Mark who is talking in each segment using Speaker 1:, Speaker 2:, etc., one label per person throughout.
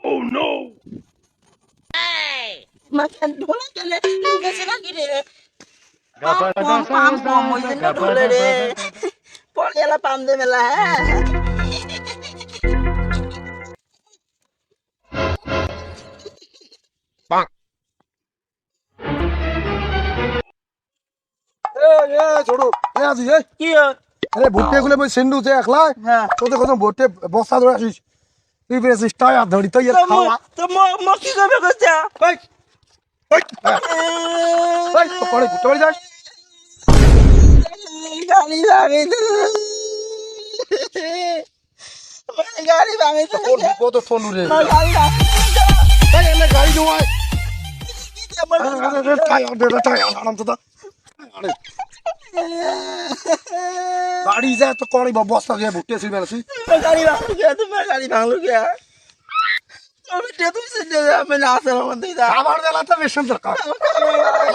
Speaker 1: Oh no!
Speaker 2: Makan ঢোলে গেলে গেছে নাকি রে পাম পম পাম ওই জন্য ঢোলে রে পরে এলা পাম দে মেলা হ্যাঁ
Speaker 3: ছোট
Speaker 2: কি হয়?
Speaker 3: আরে ভুট্টে গুলো মই সেন্ডু যে একলা
Speaker 2: হ্যাঁ
Speaker 3: তোতে কত ভুট্টে বস্তা ধরে আসিস তুই টায়া ধরি তুই এর
Speaker 2: তো
Speaker 3: খাওয়া
Speaker 2: মো- তো মো কি করবে কইছা
Speaker 3: এই এই এই তো পড়ে ভুট্টে বাড়ি যাস
Speaker 2: গাড়ি তো গাড়ি ভাঙে তো
Speaker 3: বিপদ ফোন রে
Speaker 2: আমার গাড়ি ভাঙে
Speaker 3: গাড়ি জমায়
Speaker 2: আমার
Speaker 3: টায়া দে টায়া আরাম তো গাড়ি যায় তো কোন বস্তা দিয়ে ভুট্টে ছিল না
Speaker 2: গাড়ি ভাঙলো কে? তোমার গাড়ি ভাঙলো কে?
Speaker 3: আমার বেলা তো বেশ সুন্দর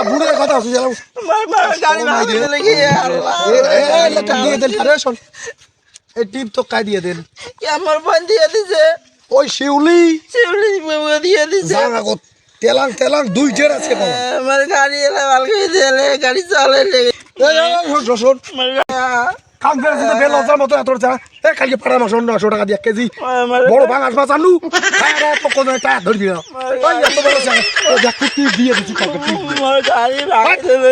Speaker 3: বুড়ে কথা আছে টিপ তো কাই দিয়ে দেন?
Speaker 2: কে আমার বোন দিয়ে দিছে।
Speaker 3: ওই শিউলি।
Speaker 2: শিউলি দিয়ে দিছে।
Speaker 3: তেলাং তেলাং দুই জের আছে
Speaker 2: আমার গাড়ি এলে ভালো করে দিলে গাড়ি চলে
Speaker 3: শোন দিতে বেল লজার মতো এত চা এ কালকে পাড়া মাছ নশো টাকা দিয়ে এক কেজি বড় ভাঙাস মাছ আনু খায় টাকা ধরে দিলাম ওই এত বড় দিয়ে দিচ্ছি কালকে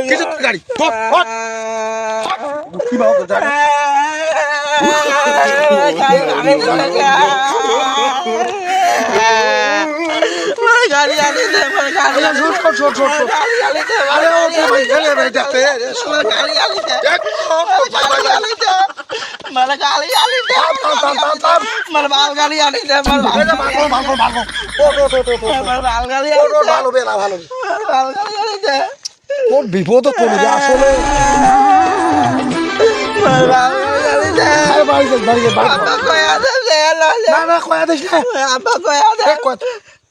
Speaker 3: কিছু গাড়ি কি তো জানি
Speaker 2: গাড়ি ভাঙতে লেগে আমার গাড়ি আনি দে আমার গাড়ি
Speaker 3: আরে শোন শোন শোন শোন শোন
Speaker 2: গাড়ি আনি দে
Speaker 3: আরে ও গেলে
Speaker 2: দে বাল আনি দে।
Speaker 3: ও ও ও ও
Speaker 2: বাল
Speaker 3: ও ও ভালো বেলা ভালো
Speaker 2: বাল আনি দে।
Speaker 3: কোন বিপদ আসলে। বাড়ি বাড়ি বাড়ি না না কয়া না।
Speaker 2: কয়া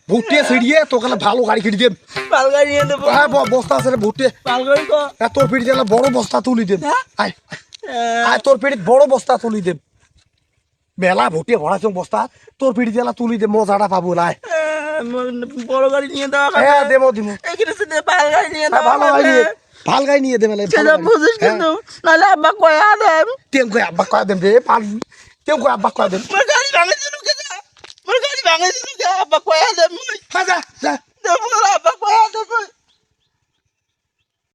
Speaker 3: ভুট্টে ছিড়িয়ে তোকে ভালো গাড়ি কিনে দেব।
Speaker 2: বাল গাড়ি দেবো।
Speaker 3: হ্যাঁ বস্তা আছে রে ভুট্টে।
Speaker 2: গাড়ি কো?
Speaker 3: হ্যাঁ তোর পিঠে দিলে বড় বস্তা তুলি দেব।
Speaker 2: হ্যাঁ?
Speaker 3: আয়। আয় তোর পিঠে বড় বস্তা তুলি দেব। মেলা ভুট্টে ভরাছ বস্তা। তোর পিঠে দিলা তুলি দেব মজাটা পাবো না।
Speaker 2: বড় গাড়ি নিয়ে দেওয়া
Speaker 3: হ্যাঁ দেবো দিবো।
Speaker 2: গাড়ি নিয়ে
Speaker 3: হ্যাঁ, ভালো গাড়ি নিয়ে ভালো গাড়ি নিয়ে দেবে
Speaker 2: সেটা বুঝিস কিন্তু। নাহলে আব্বা কয়া দেন।
Speaker 3: তেম আব্বা কয়া রে তেম আব্বা কয়া
Speaker 2: গাড়ি ভাঙে দিল কে যা মোর গাড়ি ভাঙে দিল কে আব্বা